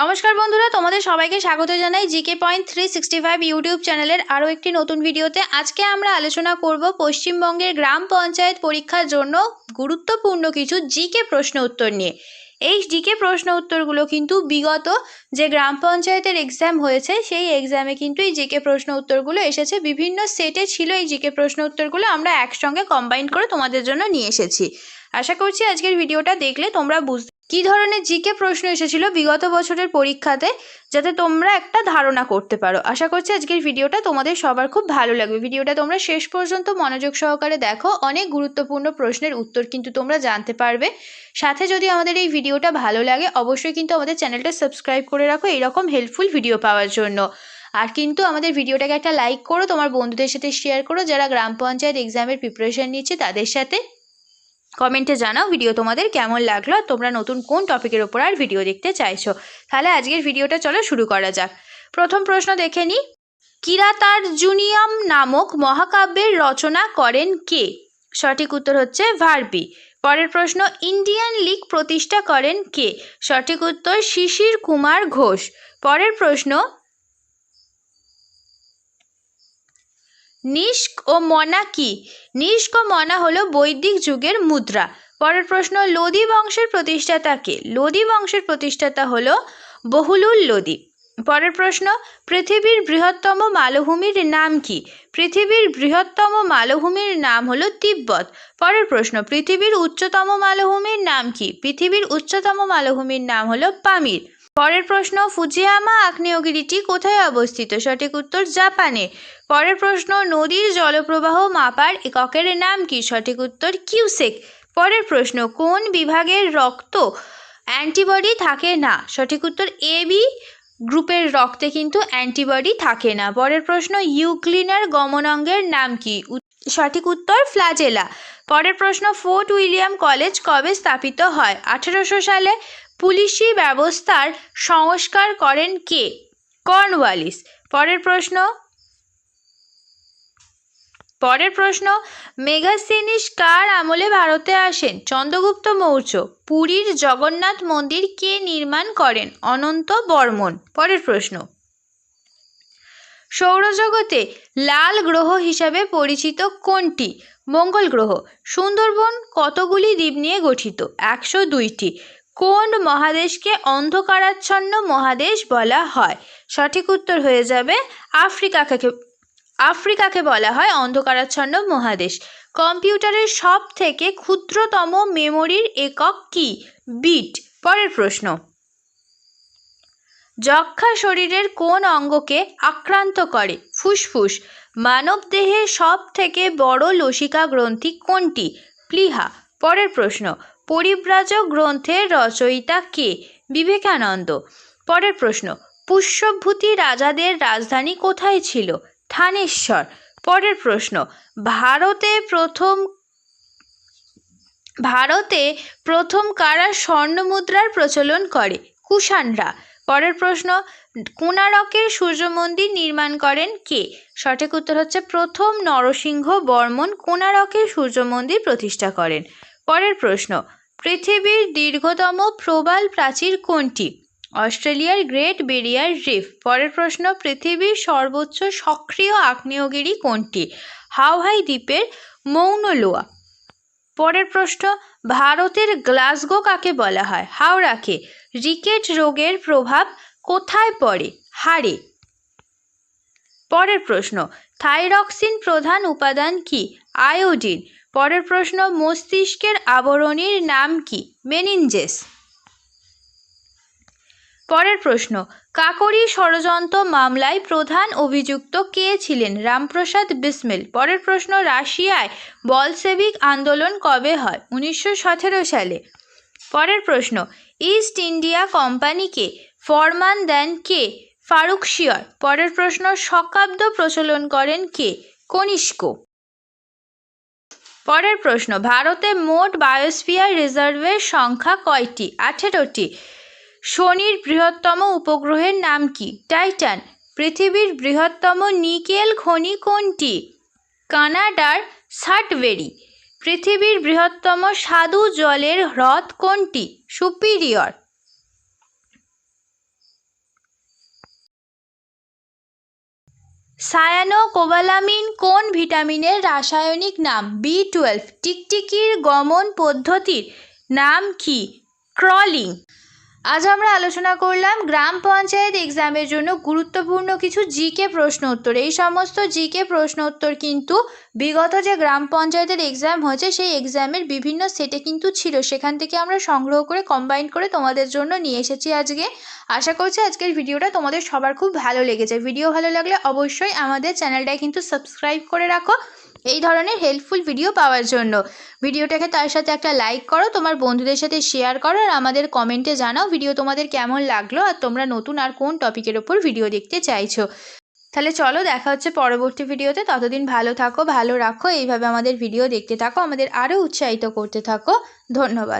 নমস্কার বন্ধুরা, তোমাদের সবাইকে স্বাগত জানাই GK point three sixty five YouTube চ্যানেলের আরও একটি নতুন ভিডিওতে। আজকে আমরা আলোচনা করব পশ্চিমবঙ্গের গ্রাম পঞ্চায়েত পরীক্ষার জন্য গুরুত্বপূর্ণ কিছু জিকে প্রশ্ন উত্তর নিয়ে। এই জিকে প্রশ্ন উত্তরগুলো কিন্তু বিগত যে গ্রাম পঞ্চায়েতের এক্সাম হয়েছে, সেই এক্সামে কিন্তু এই জিকে প্রশ্ন উত্তরগুলো এসেছে। বিভিন্ন সেটে ছিল এই জিকে প্রশ্ন উত্তরগুলো, আমরা একসঙ্গে কম্বাইন করে তোমাদের জন্য নিয়ে এসেছি। আশা করছি আজকের ভিডিওটা দেখলে তোমরা বুঝতে কী ধরনের জিকে প্রশ্ন এসেছিল বিগত বছরের পরীক্ষাতে, যাতে তোমরা একটা ধারণা করতে পারো। আশা করছি আজকের ভিডিওটা তোমাদের সবার খুব ভালো লাগবে। ভিডিওটা তোমরা শেষ পর্যন্ত মনোযোগ সহকারে দেখো। অনেক গুরুত্বপূর্ণ প্রশ্নের উত্তর কিন্তু তোমরা জানতে পারবে। সাথে যদি আমাদের এই ভিডিওটা ভালো লাগে, অবশ্যই কিন্তু আমাদের চ্যানেলটা সাবস্ক্রাইব করে রাখো এরকম হেল্পফুল ভিডিও পাওয়ার জন্য। আর কিন্তু আমাদের ভিডিওটাকে একটা লাইক করো, তোমার বন্ধুদের সাথে শেয়ার করো, যারা গ্রাম পঞ্চায়েত এক্সামের প্রিপারেশন নিচ্ছে তাদের সাথে। কমেন্টে জানাও ভিডিও তোমাদের কেমন লাগল আর তোমরা নতুন কোন টপিকের ওপর আর ভিডিও দেখতে চাইছো। তাহলে আজকের ভিডিওটা চলো শুরু করা যাক। প্রথম প্রশ্ন দেখে নিই কিরাতার্জুনিয়াম নামক মহাকাব্যের রচনা করেন কে? সঠিক উত্তর হচ্ছে ভার্বি। পরের প্রশ্ন, ইন্ডিয়ান লিগ প্রতিষ্ঠা করেন কে? সঠিক উত্তর, শিশির কুমার ঘোষ। পরের প্রশ্ন নিষ্ক ও মনা কি? নিষ্ক ও মনা হলো বৈদিক যুগের মুদ্রা। পরের প্রশ্ন, লোদি বংশের প্রতিষ্ঠাতা কে? লোদি বংশের প্রতিষ্ঠাতা হলো বহুলুল লোদি। পরের প্রশ্ন, পৃথিবীর বৃহত্তম মালভূমির নাম কি? পৃথিবীর বৃহত্তম মালভূমির নাম হলো তিব্বত। পরের প্রশ্ন, পৃথিবীর উচ্চতম মালভূমির নাম কি? পৃথিবীর উচ্চতম মালভূমির নাম হলো পামির। পরের প্রশ্ন, ফুজিয়ামা আগ্নেয়গিরিটি কোথায় অবস্থিত? সঠিক উত্তর, জাপানে। পরের প্রশ্ন, নদীর জলপ্রবাহ মাপার এককের নাম কি? সঠিক উত্তর, কিউসেক। পরের প্রশ্ন, কোন বিভাগের রক্ত অ্যান্টিবডি থাকে না? সঠিক উত্তর, এ বি গ্রুপের রক্তে কিন্তু অ্যান্টিবডি থাকে না। পরের প্রশ্ন, ইউক্লিনার গমনাঙ্গের নাম কি? সঠিক উত্তর ফ্লাজেলা পরের প্রশ্ন, ফোর্ট উইলিয়াম কলেজ কবে স্থাপিত হয়? আঠেরোশো সালে পুলিশি ব্যবস্থার সংস্কার করেন কে? কর্নওয়ালিস। পরের প্রশ্ন। পরের প্রশ্ন মেগাসিনিস কার আমলে ভারতে আসেন? চন্দ্রগুপ্ত মৌর্য। পুরীর জগন্নাথ মন্দির কে নির্মাণ করেন? অনন্ত বর্মন। পরের প্রশ্ন। সৌরজগতে লাল গ্রহ হিসাবে পরিচিত কোনটি? মঙ্গল গ্রহ। সুন্দরবন কতগুলি দ্বীপ নিয়ে গঠিত? একশো দুইটি। কোন মহাদেশকে অন্ধকারাচ্ছন্ন মহাদেশ বলা হয়? সঠিক উত্তর হয়ে যাবে আফ্রিকাকে আফ্রিকাকে বলা হয় অন্ধকারাচ্ছন্ন মহাদেশ। কম্পিউটারের সব থেকে ক্ষুদ্রতম মেমোরির একক কি? বিট। পরের প্রশ্ন। যক্ষা শরীরের কোন অঙ্গকে আক্রান্ত করে? ফুসফুস। মানবদেহের সব থেকে বড় লসিকা গ্রন্থি কোনটি? প্লিহা। পরের প্রশ্ন। পরিব্রাজক গ্রন্থের রচয়িতা কে? বিবেকানন্দ। পরের প্রশ্ন, পুষ্যভূতি রাজাদের রাজধানী কোথায় ছিল? থানেশ্বর। পরের প্রশ্ন, ভারতে প্রথম ভারতে প্রথম কারা স্বর্ণমুদ্রার প্রচলন করে? কুষাণরা। পরের প্রশ্ন, কোণারকের সূর্য মন্দির নির্মাণ করেন কে? সঠিক উত্তর হচ্ছে প্রথম নরসিংহ বর্মন কোণারকের সূর্য মন্দির প্রতিষ্ঠা করেন। পরের প্রশ্ন পৃথিবীর দীর্ঘতম প্রবাল প্রাচীর কোনটি? অস্ট্রেলিয়ার গ্রেট বেরিয়ার রিফ। পরের প্রশ্ন, পৃথিবীর সর্বোচ্চ সক্রিয় আগ্নেয়গিরি কোনটি? হাওহাই দ্বীপের মৌনলোয়া। পরের প্রশ্ন, ভারতের গ্লাসগো কাকে বলা হয়? হাওড়াকে রিকেট রোগের প্রভাব কোথায় পড়ে? হাড়ে। পরের প্রশ্ন, থাইরক্সিন প্রধান উপাদান কি? আয়োডিন। পরের প্রশ্ন, মস্তিষ্কের আবরণীর নাম কি? মেনিনজেস। পরের প্রশ্ন, কাকরি ষড়যন্ত্র মামলায় প্রধান অভিযুক্ত কে ছিলেন? রামপ্রসাদ বিসমিল। পরের প্রশ্ন, রাশিয়ায় বলসেভিক আন্দোলন কবে হয়? উনিশশো সতেরো সালে। পরের প্রশ্ন, ইস্ট ইন্ডিয়া কোম্পানিকে ফরমান দেন কে? ফারুকশিয়র পরের প্রশ্ন, শকাব্দ প্রচলন করেন কে? কনিষ্ক। পরের প্রশ্ন, ভারতে মোট বায়োস্ফিয়ার রিজার্ভের সংখ্যা কয়টি? আঠেরোটি। শনির বৃহত্তম উপগ্রহের নাম কি? টাইটান। পৃথিবীর বৃহত্তম নিকেল খনি কোনটি? কানাডার সাটবেরি পৃথিবীর বৃহত্তম স্বাদু জলের হ্রদ কোনটি? সুপিরিয়র। সায়ানো কোবালামিন কোন ভিটামিনের রাসায়নিক নাম বি টুয়েলভ? টিকটিকির গমন পদ্ধতির নাম কি? ক্রলিং। আজ আমরা আলোচনা করলাম গ্রাম পঞ্চায়েত এক্সামের জন্য গুরুত্বপূর্ণ কিছু জিকে প্রশ্ন উত্তর। এই সমস্ত জিকে প্রশ্ন উত্তর কিন্তু বিগত যে গ্রাম পঞ্চায়েতের এক্সাম হয়েছে, সেই এক্সামের বিভিন্ন সেটে কিন্তু ছিল। সেখান থেকে আমরা সংগ্রহ করে কম্বাইন করে তোমাদের জন্য নিয়ে এসেছি আজকে। আশা করছি আজকের ভিডিওটা তোমাদের সবার খুব ভালো লেগেছে। ভিডিও ভালো লাগলে অবশ্যই আমাদের চ্যানেলটায় কিন্তু সাবস্ক্রাইব করে রাখো। এই ধরনের হেল্পফুল ভিডিও পাওয়ার জন্য। ভিডিওটাকে তার সাথে একটা লাইক করো, তোমার বন্ধুদের সাথে শেয়ার করো আর আমাদের কমেন্টে জানাও ভিডিও তোমাদের কেমন লাগল আর তোমরা নতুন আর কোন টপিকের ওপর ভিডিও দেখতে চাইছো। তাহলে চলো দেখা হচ্ছে পরবর্তী ভিডিওতে ততদিন ভালো থাকো, ভালো রাখো, এইভাবে আমাদের ভিডিও দেখতে থাকো, আমাদের আরও উৎসাহিত করতে থাকো। ধন্যবাদ।